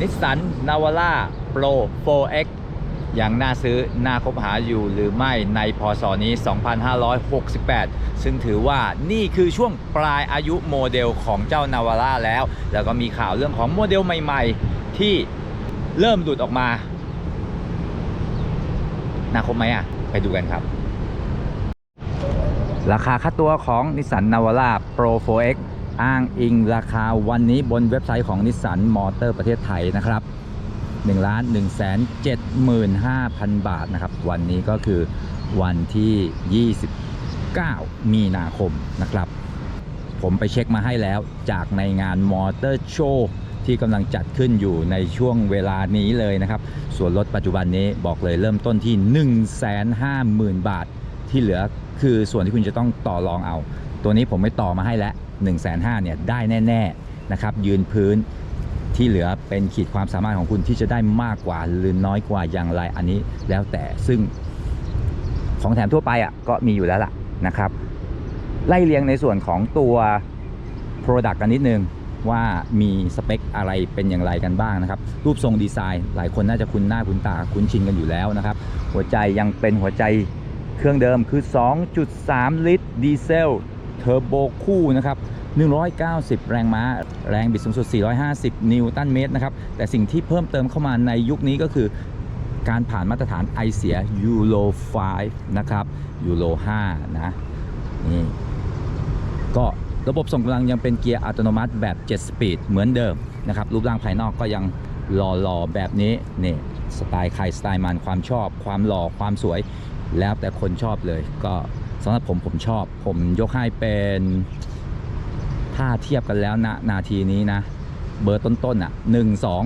นิสสันนาวาร่าโปร 4X ยังน่าซื้อ น่าคบหาอยู่หรือไม่ในพศนี้ 2568 ซึ่งถือว่านี่คือช่วงปลายอายุโมเดลของเจ้านาวาร่าแล้ว แล้วก็มีข่าวเรื่องของโมเดลใหม่ๆ ที่เริ่มหลุดออกมา น่าคบไหมอะ ไปดูกันครับ ราคาค่าตัวของ Nissan Navara Pro 4X อ้างอิงราคาวันนี้บนเว็บไซต์ของ Nissan Motor ประเทศไทยนะครับ1ล้าน1แสน75,000 บาทนะครับ วันนี้ก็คือวันที่ 29 มีนาคมนะครับ ผมไปเช็คมาให้แล้วจากในงานมอเตอร์โชว์ที่กำลังจัดขึ้นอยู่ในช่วงเวลานี้เลยนะครับ ส่วนลดปัจจุบันนี้บอกเลยเริ่มต้นที่ 150,000 บาท ที่เหลือคือส่วนที่คุณจะต้องต่อรองเอา ตัวนี้ผมไม่ต่อมาให้แล้ว 1 5 0 0 0เนี่ยได้แน่ๆนะครับยืนพื้นที่เหลือเป็นขีดความสามารถของคุณที่จะได้มากกว่าหรือน้อยกว่าอย่างไรอันนี้แล้วแต่ซึ่งของแถมทั่วไปอะก็มีอยู่แล้วล่ะนะครับไล่เรียงในส่วนของตัว Product กันนิดนึงว่ามีสเปคอะไรเป็นอย่างไรกันบ้างนะครับ รูปทรงดีไซน์หลายคนน่าจะคุ้นหน้าคุ้นตาคุ้นชินกันอยู่แล้วนะครับ หัวใจยังเป็นหัวใจเครื่องเดิมคือ 2.3 ลิตรดีเซล เทอร์โบคู่นะครับ190 แรงม้า แรงบิดสูงสุด 450 นิวตันเมตรนะครับ แต่สิ่งที่เพิ่มเติมเข้ามาในยุคนี้ก็คือการผ่านมาตรฐานไอเสียยูโร5นะครับยูโร5นะนี่ก็ระบบส่งกำลังยังเป็นเกียร์อัตโนมัติแบบ 7 สปีดเหมือนเดิมนะครับ รูปร่างภายนอกก็ยังหล่อๆ แบบนี้นี่สไตล์ใครสไตล์มันความชอบ ความหล่อความสวยแล้วแต่คนชอบเลยก็ สำหรับผมผมชอบ ผมยกให้เป็นถ้าเทียบกันแล้วนะนาทีนี้นะ เบอร์ต้นๆอะหนึ่งสอง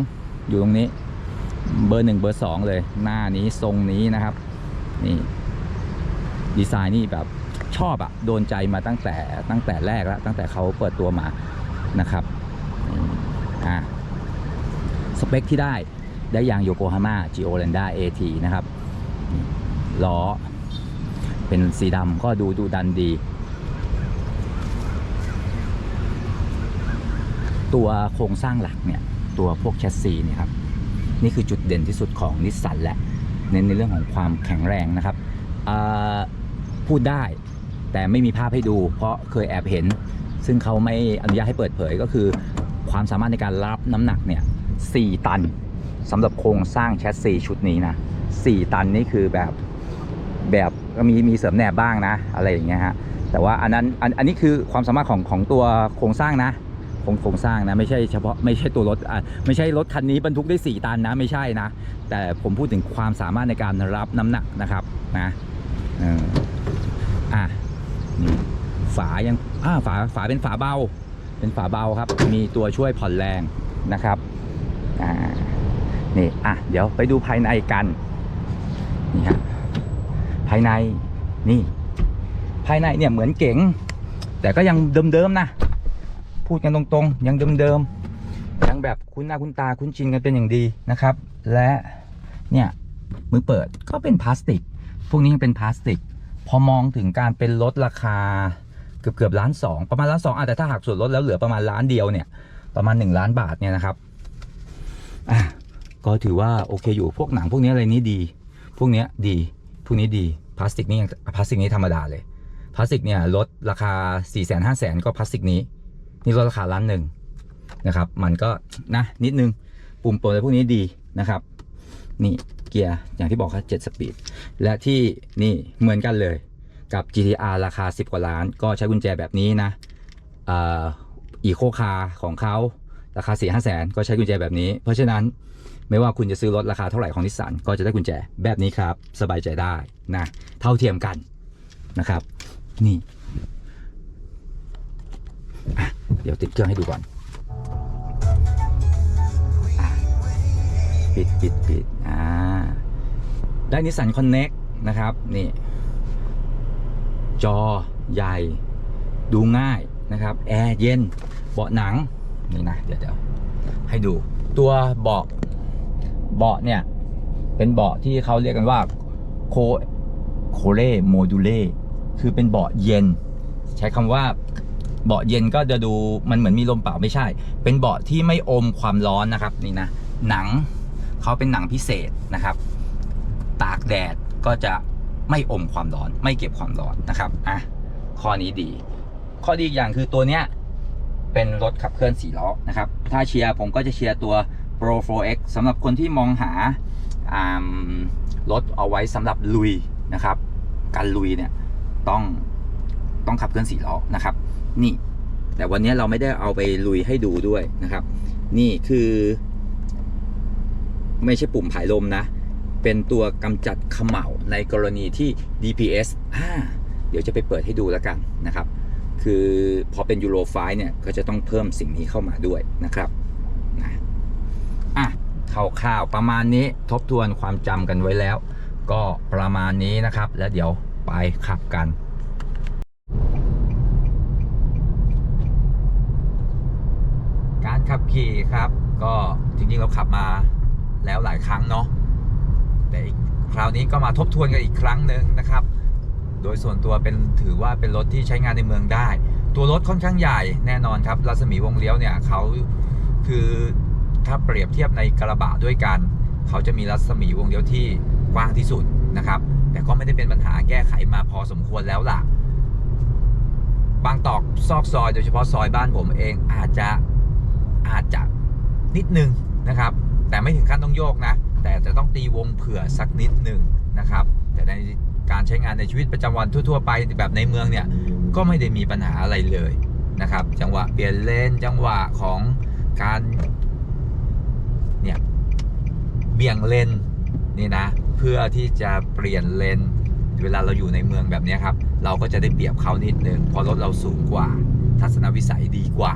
อยู่ตรงนี้ เบอร์หนึ่งเบอร์สองเลย หน้านี้ทรงนี้นะครับ นี่ ดีไซน์นี่แบบชอบอะโดนใจมาตั้งแต่ตั้งแต่แรกแล้ว ตั้งแต่เขาเปิดตัวมานะครับอ่าสเปคที่ได้ได้ยางโยโกฮาม่า g o l a n d a AT นะครับล้อ เป็นสีดำก็ดูดูดันดี ตัวโครงสร้างหลักเนี่ย ตัวพวกแชสซีเนี่ยครับ นี่คือจุดเด่นที่สุดของนิสสันแหละ เน้นในเรื่องของความแข็งแรงนะครับ พูดได้แต่ไม่มีภาพให้ดู เพราะเคยแอบเห็น ซึ่งเขาไม่อนุญาตให้เปิดเผยก็คือ ความสามารถในการรับน้ำหนักเนี่ย4ตันสำหรับโครงสร้างแชสซีชุดนี้นะ4ตันนี่คือแบบแบบ ก็มีมีเสริมแหนบบ้างนะอะไรอย่างเงี้ยฮะแต่ว่าอันนั้นอันอันนี้คือความสามารถของของตัวโครงสร้างนะโครงโครงสร้างนะไม่ใช่เฉพาะไม่ใช่ตัวรถอะไม่ใช่รถคันนี้บรรทุกได้ 4 ตันนะไม่ใช่นะ แต่ผมพูดถึงความสามารถในการรับน้ำหนักนะครับนะอออะนี่ฝายังอ่าฝาฝาเป็นฝาเบา เป็นฝาเบาครับ มีตัวช่วยผ่อนแรงนะครับอ่านี่อะเดี๋ยวไปดูภายในกันนี่ฮะ ภายในนี่ ภายในเนี่ยเหมือนเก๋ง แต่ก็ยังเดิมๆนะ พูดกันตรงๆ ยังเดิมๆยังแบบคุ้นหน้าคุ้นตาคุ้นชินกันเป็นอย่างดีนะครับ และเนี่ยมือเปิดก็เป็นพลาสติก พวกนี้ยังเป็นพลาสติก พอมองถึงการเป็นลดราคาเกือบเกือบล้านสองประมาณล้านสองอาจจะแต่ถ้าหักส่วนลดแล้วเหลือประมาณล้านเดียวเนี่ยประมาณ 1 ล้านบาทเนี่ยนะครับอะก็ถือว่าโอเคอยู่พวกหนังพวกนี้อะไรนี้ดี พวกนี้ดี วกนี้ดีพลาสติกนี่ยังพลาสติกนี้ธรรมดาเลยพลาสติกเนี่ยลดราคา4 5 0 0 0 0ก็พลาสติกนี้ นี่ลดราคาล้านหนึ่งนะครับ มันก็นะนิดนึงปุ่มเปิดอะไรพวกนี้ดีนะครับ นี่เกียร์อย่างที่บอกครับ7สปีดและที่นี่เหมือนกันเลยกับ GTR ราคา 10 กว่าล้าน ก็ใช้กุญแจแบบนี้นะอีโคคาของเขาราคา4 5แสนก็ใช้กุญแจแบบนี้ เพราะฉะนั้น ไม่ว่าคุณจะซื้อรถราคาเท่าไหร่ของนิสสันก็จะได้กุญแจแบบนี้ครับ สบายใจได้นะเท่าเทียมกันนะครับ นี่ เดี๋ยวติดเครื่องให้ดูก่อนปิดปิดปิดอ่าได้นิสสันคอนเน็กนะครับ นี่ จอใหญ่ ดูง่ายนะครับ แอร์เย็น เบาะหนัง นี่นะ เดี๋ยวเดี๋ยวให้ดูตัวเบาะ เบาะเนี่ย เป็นเบาะที่เขาเรียกกันว่าโคโคเรโมดูเลคือเป็นเบาะเย็น ใช้คำว่าเบาะเย็นก็จะดูมันเหมือนมีลมเปล่าไม่ใช่ เป็นเบาะที่ไม่อมความร้อนนะครับนี่นะหนังเขาเป็นหนังพิเศษนะครับ ตากแดดก็จะไม่อมความร้อน ไม่เก็บความร้อนนะครับอะข้อนี้ดี ข้อดีอีกอย่างคือตัวเนี้ยเป็นรถขับเคลื่อน4ล้อนะครับ ถ้าเชียร์ผมก็จะเชียร์ตัว Pro 4X สำหรับคนที่มองหารถเอาไว้สำหรับลุยนะครับ การลุยเนี่ยต้องต้องขับเคลื่อน4ล้อนะครับ นี่ แต่วันนี้เราไม่ได้เอาไปลุยให้ดูด้วยนะครับ นี่คือ ไม่ใช่ปุ่มผายลมนะ เป็นตัวกำจัดเขม่าในกรณีที่ DPS อ่าเดี๋ยวจะไปเปิดให้ดูแล้วกันนะครับ คือพอเป็นยูโรไฟเนี่ยก็จะต้องเพิ่มสิ่งนี้เข้ามาด้วยนะครับ อะข่าวๆประมาณนี้ทบทวนความจำกันไว้แล้ว ก็ประมาณนี้นะครับ แล้วเดี๋ยวไปขับกันการขับขี่ครับ ก็จริงๆเราขับมาแล้วหลายครั้งเนาะแต่อีกคราวนี้ก็มาทบทวนกันอีกครั้งหนึ่งนะครับ โดยส่วนตัวเป็นถือว่าเป็นรถที่ใช้งานในเมืองได้ ตัวรถค่อนข้างใหญ่แน่นอนครับรัศมีวงเลี้ยวเนี่ยเขาคือ ถ้าเปรียบเทียบในกระบะด้วยกัน เขาจะมีรัศมีวงเลี้ยวที่กว้างที่สุดนะครับ แต่ก็ไม่ได้เป็นปัญหาแก้ไขมาพอสมควรแล้วล่ะ บางตอกซอกซอยโดยเฉพาะซอยบ้านผมเองอาจจะอาจจะนิดนึงนะครับ แต่ไม่ถึงขั้นต้องโยกนะ แต่จะต้องตีวงเผื่อสักนิดนึงนะครับ แต่ในการใช้งานในชีวิตประจำวันทั่ว ๆ ไปแบบในเมืองเนี่ยก็ไม่ได้มีปัญหาอะไรเลยนะครับ จังหวะเปลี่ยนเลนจังหวะของการ เนี่ยเบี่ยงเลนนี่นะ เพื่อที่จะเปลี่ยนเลนเวลาเราอยู่ในเมืองแบบนี้ครับ เราก็จะได้เปรียบเขานิดนึงเพราะรถเราสูงกว่า ทัศนวิสัยดีกว่า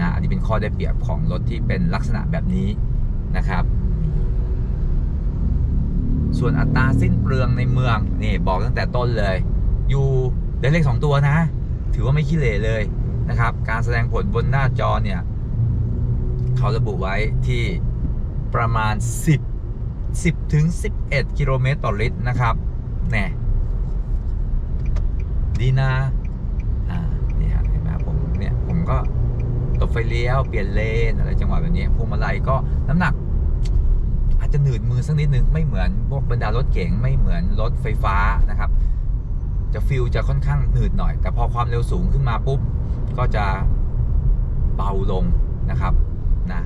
นะอันนี้เป็นข้อได้เปรียบของรถที่เป็นลักษณะแบบนี้นะครับ ส่วนอัตราสิ้นเปลืองในเมืองนี่บอกตั้งแต่ต้นเลย อยู่เดือนเลขสองตัวนะ ถือว่าไม่ขี้เหร่เลยนะครับ การแสดงผลบนหน้าจอเนี่ย เขาระบุไว้ที่ ประมาณ 10 10ถึง11 กิโลเมตรต่อลิตรนะครับแน่ดีนะอ่านี่ฮะเห็นไหมผมเนี่ยผมก็ตบไฟเลี้ยวเปลี่ยนเลนอะไรจังหวะแบบนี้พวงมาลัยก็น้ำหนัก อาจจะหนืดมือสักนิดนึงไม่เหมือนพวกบรรดารถเก๋งไม่เหมือนรถไฟฟ้านะครับ จะฟิลจะค่อนข้างหนืดหน่อย แต่พอความเร็วสูงขึ้นมาปุ๊บก็จะเบาลงนะครับนะ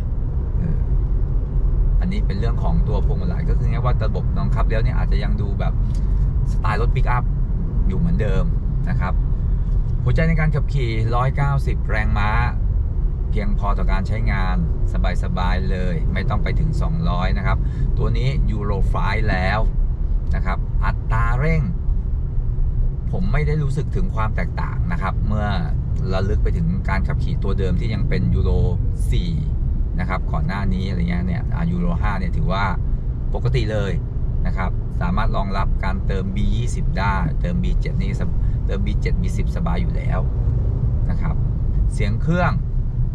อันนี้เป็นเรื่องของตัวพวงมาลัยก็คือง่ายว่าระบบบังครับแล้วเนี่ยอาจจะยังดูแบบสไตล์รถปิกอัพอยู่เหมือนเดิมนะครับ หัวใจในการขับขี่ 190 แรงม้า เพียงพอต่อการใช้งานสบายๆเลย ไม่ต้องไปถึง 200 นะครับ ตัวนี้ยูโรไฟแล้วนะครับ อัตราเร่ง ผมไม่ได้รู้สึกถึงความแตกต่างนะครับ เมื่อระลึกไปถึงการขับขี่ตัวเดิมที่ยังเป็นยูโร4 นะครับก่อนหน้านี้อะไรเงี้ยเนี่ยยูโร5เนี่ยถือว่าปกติเลยนะครับสามารถรองรับการเติม B20 ได้เติม B7 นี่เติม B7 B10 สบายอยู่แล้วนะครับเสียงเครื่อง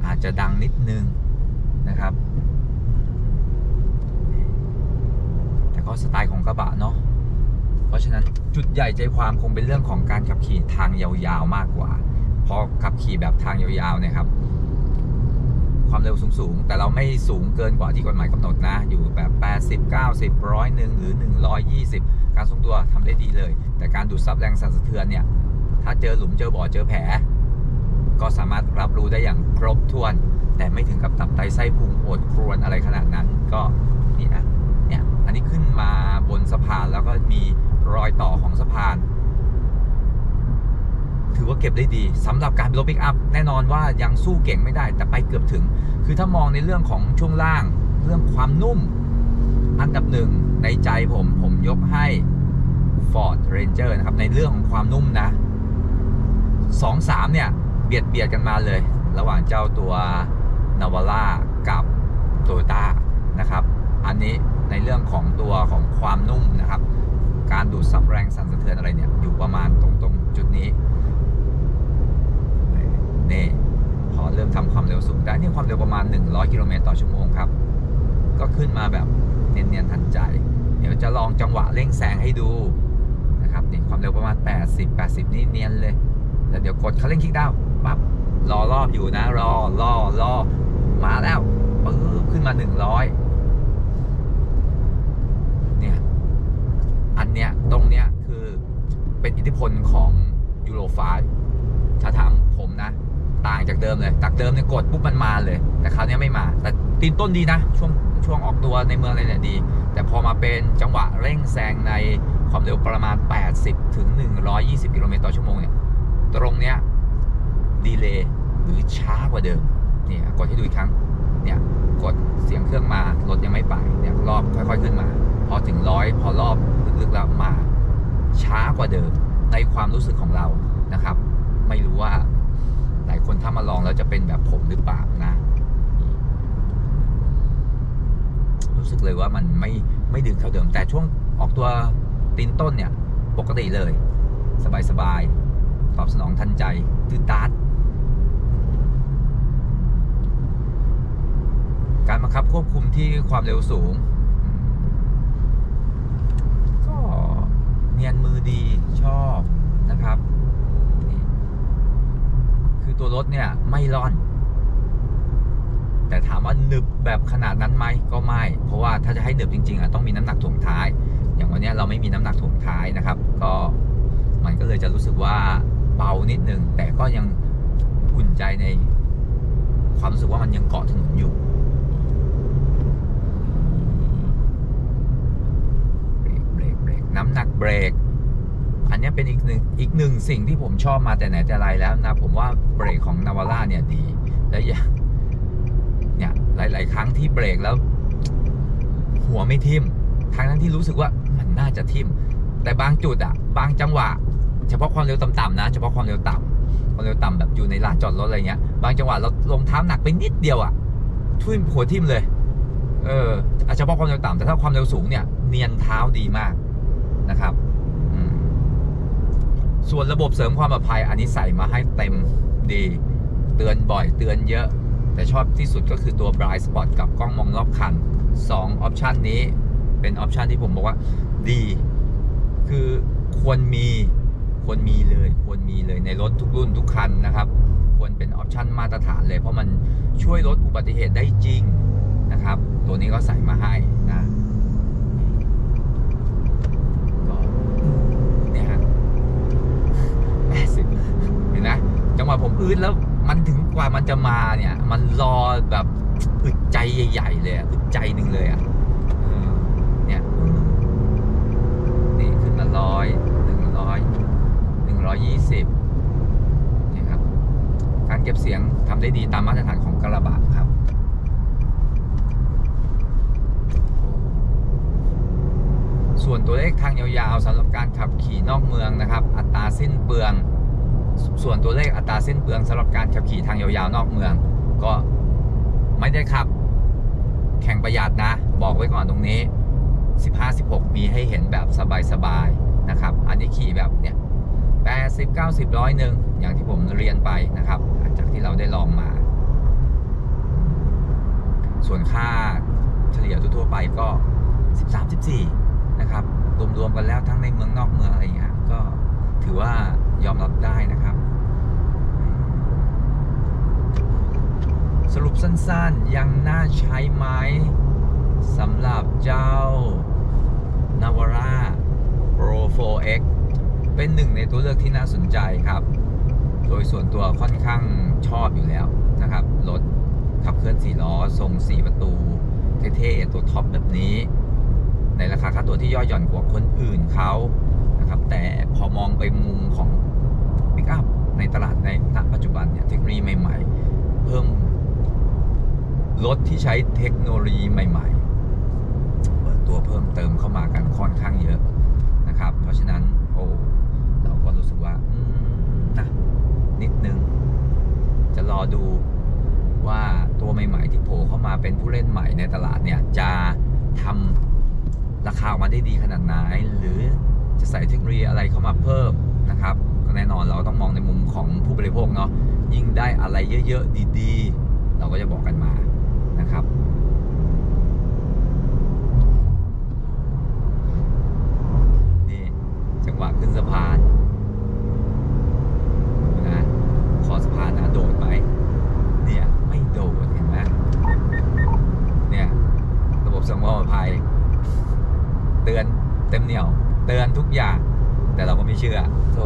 อาจจะดังนิดนึงนะครับ แต่ก็สไตล์ของกระบะเนาะเพราะฉะนั้นจุดใหญ่ใจความคงเป็นเรื่องของการขับขี่ทางยาวๆมากกว่าพอขับขี่แบบทางยาวๆเนี่ยครับ ความเร็วสูงๆ แต่เราไม่สูงเกินกว่าที่กฎหมายกำหนดนะ อยู่แบบ 80 90ร้อยหนึ่งหรือ 120 การทรงตัวทำได้ดีเลย แต่การดูดซับแรงสั่นสะเทือนเนี่ย ถ้าเจอหลุมเจอบ่อเจอแผล ก็สามารถรับรู้ได้อย่างครบถ้วน แต่ไม่ถึงกับตับไตไส้พุงโอดครวนอะไรขนาดนั้น ก็นี่นะ เนี่ย อันนี้ขึ้นมาบนสะพานแล้วก็มีรอยต่อของสะพานถือว่าเก็บได้ดีสำหรับการเป็นรถปิกอัพแน่นอนว่ายังสู้เก่งไม่ได้ แต่ไป ถึง คือถ้ามองในเรื่องของช่วงล่าง เรื่องความนุ่ม อันดับหนึ่งในใจผมผมยกให้ Ford Ranger นะครับ ในเรื่องของความนุ่มนะสองสามเนี่ย เบียดเบียดกันมาเลย ระหว่างเจ้าตัว Navara กับ Toyota นะครับ อันนี้ในเรื่องของตัวของความนุ่มนะครับ การดูดซับแรงสั่นสะเทือนอะไรเนี่ย อยู่ประมาณตรงตรงจุดนี้ นี่ พอเริ่มทำความเร็วสูงได้นี่ความเร็วประมาณ 100 กิโลเมตรต่อชั่วโมงครับ ก็ขึ้นมาแบบเนียนๆทันใจ เดี๋ยวจะลองจังหวะเร่งแซงให้ดูนะครับนี่ความเร็วประมาณ 80 80 นี่เนียนเลยแต่เดี๋ยวกดเขนเร่งคลิกดาวปั๊บรอรอบอยู่นะ รอรอรอมาแล้วปึ๊บขึ้นมา 100 เนี่ย อันเนี้ยตรงเนี้ยคือเป็นอิทธิพลของยูโรไฟถ้าถามผมนะ ต่างจากเดิมเลยจากเดิมเนี่ยกดปุ๊บมันมาเลย แต่คราวนี้ไม่มา แต่ตีนต้นดีนะ ช่วงช่วงออกตัวในเมืองอะไรเนี่ยดี แต่พอมาเป็นจังหวะเร่งแซงในความเร็วประมาณ 80 ถึง 120 กิโลเมตรต่อชั่วโมงเนี่ยตรงเนี้ยดีเลย์หรือช้ากว่าเดิมเนี่ยกดให้ดูอีกครั้งเนี่ยกดเสียงเครื่องมารถยังไม่ไปเนี่ยรอบค่อย ๆ ขึ้นมา พอถึงร้อยพอรอบลึกๆแล้วมาช้ากว่าเดิมในความรู้สึกของเรานะครับ ไม่รู้ว่า หลายคนถ้ามาลองแล้วจะเป็นแบบผมหรือเปล่านะ รู้สึกเลยว่ามันไม่ไม่ดึงเท่าเดิม แต่ช่วงออกตัวตีนต้นเนี่ย ปกติเลย สบายๆตอบสนองทันใจตืดตาดการบังคับควบคุมที่ความเร็วสูง ก็เนียนมือดีชอบนะครับ คือตัวรถเนี่ยไม่ร่อน แต่ถามว่าหนึบแบบขนาดนั้นไหมก็ไม่ เพราะว่าถ้าจะให้หนึบจริงๆอะต้องมีน้ำหนักถ่วงท้าย อย่างวันนี้เราไม่มีน้ำหนักถ่วงท้ายนะครับ ก็มันก็เลยจะรู้สึกว่าเบานิดนึงแต่ก็ยังอุ่นใจในความรู้สึกว่ามันยังเกาะถนนอยู่เบรกเบรกเบรกน้ำหนักเบรก อันนี้เป็นอีกหนึ่งอีกหนึ่งสิ่งที่ผมชอบมาแต่ไหนแต่ไรแล้วนะ ผมว่าเบรกของนาวาร่าเนี่ยดี และอย่างเนี่ยหลาย ๆ ครั้งที่เบรกแล้ว หัวไม่ทิ่มทางนั้นที่รู้สึกว่ามันน่าจะทิ่ม แต่บางจุดอะบางจังหวะ เฉพาะความเร็วต่ำๆนะ เฉพาะความเร็วต่ำความเร็วต่ำแบบอยู่ในลานจอดรถอะไรเงี้ย บางจังหวะเราลงเท้าหนักไปนิดเดียวอะทุ่มหัวทิ่มเลย เออเฉพาะความเร็วต่ำแต่ถ้าความเร็วสูงเนี่ย เนียนเท้าดีมากนะครับ ส่วนระบบเสริมความปลอดภัยอันนี้ใส่มาให้เต็มดี เตือนบ่อยเตือนเยอะ แต่ชอบที่สุดก็คือตัว Bright Spot กับกล้องมองรอบคัน2ออปชันนี้เป็นออปชันที่ผมบอกว่าดี คือควรมีควรมีเลยควรมีเลยในรถทุกรุ่นทุกคันนะครับ ควรเป็นออปชันมาตรฐานเลย เพราะมันช่วยลดอุบัติเหตุได้จริงนะครับ ตัวนี้ก็ใส่มาให้นะก็เนี่ยฮะแปดสิบเห็นไหมจั งหวะผมอืดแล้วมันถึงกว่ามันจะมาเนี่ย มันรอแบบอึดใจใหญ่ๆเลยอึดใจหนึ่งเลยอะเออเนี่ยนี่ขึ้นมาร้อยหนึ่งร้อยหนึ่งร้อยยี่สิบนี่ครับ การเก็บเสียงทำได้ดีตามมาตรฐานของกระบะครับส่วนตัวเลขทางยาวๆสำหรับการขับขี่นอกเมืองนะครับ อัตราสิ้นเปลือง ส่วนตัวเลขอัตราสิ้นเปลืองสำหรับการขับขี่ทางยาวๆนอกเมือง ก็ไม่ได้ขับ แข่งประหยัดนะ บอกไว้ก่อนตรงนี้ 15-16 มีให้เห็นแบบสบายๆนะครับ อันนี้ขี่แบบเนี่ย80 90ร้อยหนึ่งอย่างที่ผมเรียนไปนะครับ จากที่เราได้ลองมา ส่วนค่าเฉลี่ยทั่วไปก็ 13 14 นะครับ รวมๆกันแล้วทั้งในเมืองนอกเมืองอะไรอย่างเงี้ยก็ ถือว่ายอมรับได้นะครับ สรุปสั้นๆยังน่าใช้ไหมสำหรับเจ้า Navara Pro 4X เป็นหนึ่งในตัวเลือกที่น่าสนใจครับ โดยส่วนตัวค่อนข้างชอบอยู่แล้วนะครับ รถขับเคลื่อน4ล้อ ทรง 4 ประตู เท่ๆ ตัวท็อปแบบนี้ ในราคาค่าตัวที่ย่อหย่อนกว่าคนอื่นเขา นะครับ แต่พอมองไปมุมของปิกอัพในตลาดในณปัจจุบันเนี่ยเทคโนโลยีใหม่ ๆ เพิ่มรถที่ใช้เทคโนโลยีใหม่ ๆ เปิดตัวเพิ่มเติมเข้ามากันค่อนข้างเยอะนะครับ เพราะฉะนั้นโอ้เราก็รู้สึกว่านะนิดนึง จะรอดูว่าตัวใหม่ ๆ ที่โผล่เข้ามาเป็นผู้เล่นใหม่ในตลาดเนี่ยจะทำราคาออกมาได้ดีขนาดไหนหรือ จะใส่เทคโนโลยีอะไรเข้ามาเพิ่มนะครับก็แน่นอนเราต้องมองในมุมของผู้บริโภคเนาะยิ่งได้อะไรเยอะๆดีๆ เราก็จะบอกกันมานะครับนี่จังหวะขึ้นสะพานนะคอสะพานนะโดดไหมเนี่ยไม่โดดเห็นไหมเนี่ยระบบสังวรปลอดภัยเตือนเต็มเหนียว เตือนทุกอย่าง แต่เราก็ไม่เชื่อโ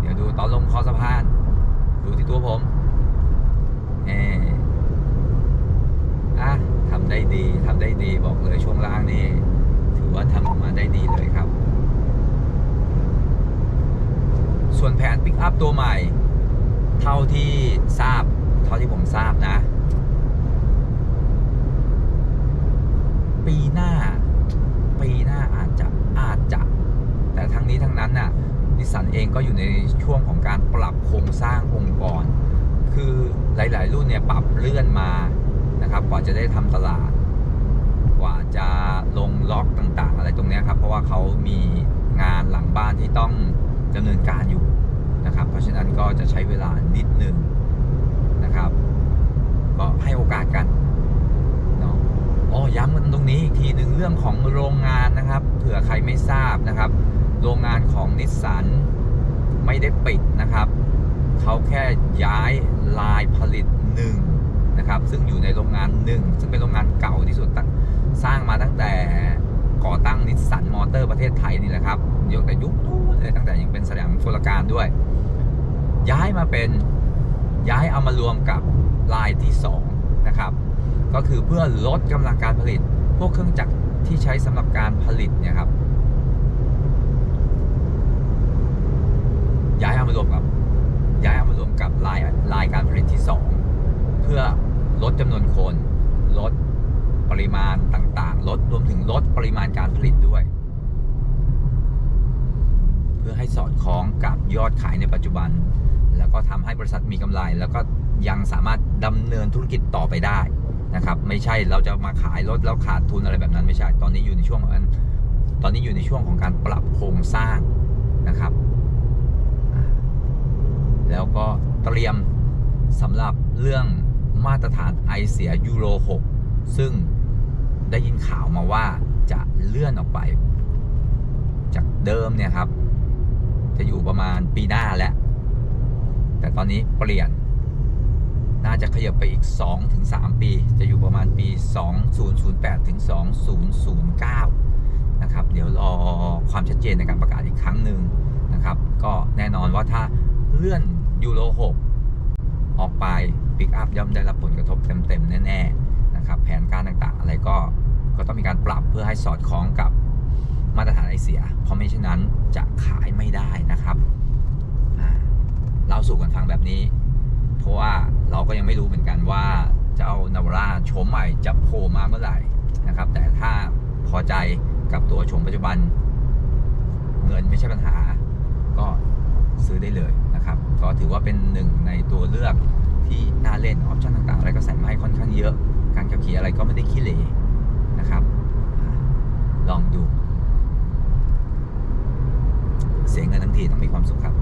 เดี๋ยวดูตอนลงคอสะพาน ดูที่ตัวผมเอออะทำได้ดีทำได้ดีบอกเลยช่วงล่างนี่ถือว่าทำออกมาได้ดีเลยครับ ส่วนแผนปิกอัพตัวใหม่ เท่าที่ทราบ เท่าที่ผมทราบนะ ปีหน้า ปีหน้าอาจจะอาจจะ แต่ทั้ง นี้ทั้งนั้นน่ะนิสสันเองก็อยู่ในช่วงของการปรับโครงสร้างองค์กร คือหลาย ๆ รุ่นเนี่ยปรับเลื่อนมานะครับกว่าจะได้ทำตลาด กว่าจะลงล็อกต่างๆ อะไรตรงนี้ครับ เพราะว่าเขามีงานหลังบ้านที่ต้องดำเนินการอยู่นะครับ เพราะฉะนั้นก็จะใช้เวลานิดนึงนะครับ ก็ให้โอกาสกันเนาะอ๋อย้ำกันตรงนี้อีกทีหนึ่งเรื่องของโรงงานนะครับ เผื่อใครไม่ทราบนะครับ โรงงานของนิสสันไม่ได้ปิดนะครับ เขาแค่ย้ายลายผลิตหนึ่งนะครับ ซึ่งอยู่ในโรงงานหนึ่งซึ่งเป็นโรงงานเก่าที่สุดตั้งสร้างมาตั้งแต่ก่อตั้งนิสสันมอเตอร์ประเทศไทยนี่แหละครับเดี๋ยวแต่ยุคนู้นเลยตั้งแต่ยังเป็นสยามชลการด้วย ย้ายมาเป็นย้ายเอามารวมกับลายที่2นะครับก็คือเพื่อลดกำลังการผลิต พวกเครื่องจักรที่ใช้สำหรับการผลิตเนี่ยครับ ย้ายเอามารวมกับ ย้ายเอามารวมกับลายลายการผลิตที่ 2 เพื่อลดจำนวนคน ลดปริมาณต่างๆ ลดรวมถึงลดปริมาณการผลิตด้วย เพื่อให้สอดคล้องกับยอดขายในปัจจุบัน แล้วก็ทำให้บริษัทมีกำไร แล้วก็ยังสามารถดำเนินธุรกิจต่อไปได้นะครับ ไม่ใช่เราจะมาขายรถแล้วขาดทุนอะไรแบบนั้นไม่ใช่ตอนนี้อยู่ในช่วงของตอนนี้อยู่ในช่วงของการปรับโครงสร้างนะครับ แล้วก็เตรียมสำหรับเรื่องมาตรฐานไอเสียยูโร 6 ซึ่งได้ยินข่าวมาว่าจะเลื่อนออกไป จากเดิมเนี่ยครับ จะอยู่ประมาณปีหน้าแล้ว แต่ตอนนี้เปลี่ยน น่าจะขยับไปอีก 2-3 ปี จะอยู่ประมาณปี 2008ถึง2009 นะครับ เดี๋ยวรอความชัดเจนในการประกาศอีกครั้งหนึ่งนะครับ ก็แน่นอนว่าถ้าเลื่อน ยูโร6 ออกไปปิกอัพย่อมได้รับผลกระทบเต็ม ๆ แน่ ๆ นะครับ แผนการต่างๆ อะไรก็ก็ต้องมีการปรับเพื่อให้สอดคล้องกับมาตรฐานไอเสีย เพราะไม่เช่นนั้นจะขายไม่ได้นะครับเล่าสู่กันฟังแบบนี้ เพราะว่าเราก็ยังไม่รู้เหมือนกันว่าเจ้านาวราโฉมใหม่จะโผล่มาเมื่อไหร่นะครับ แต่ถ้าพอใจกับตัวโฉมปัจจุบัน เงินไม่ใช่ปัญหา ก็ซื้อได้เลย นะครับ ก็ถือว่าเป็นหนึ่งในตัวเลือกที่น่าเล่นออปชั่นต่างๆ อะไรก็ใส่มาให้ค่อนข้างเยอะ การขับขี่อะไรก็ไม่ได้ขี้เหร่นะครับ ลองดู เสียเงินทั้งทีต้องมีความสุขครับ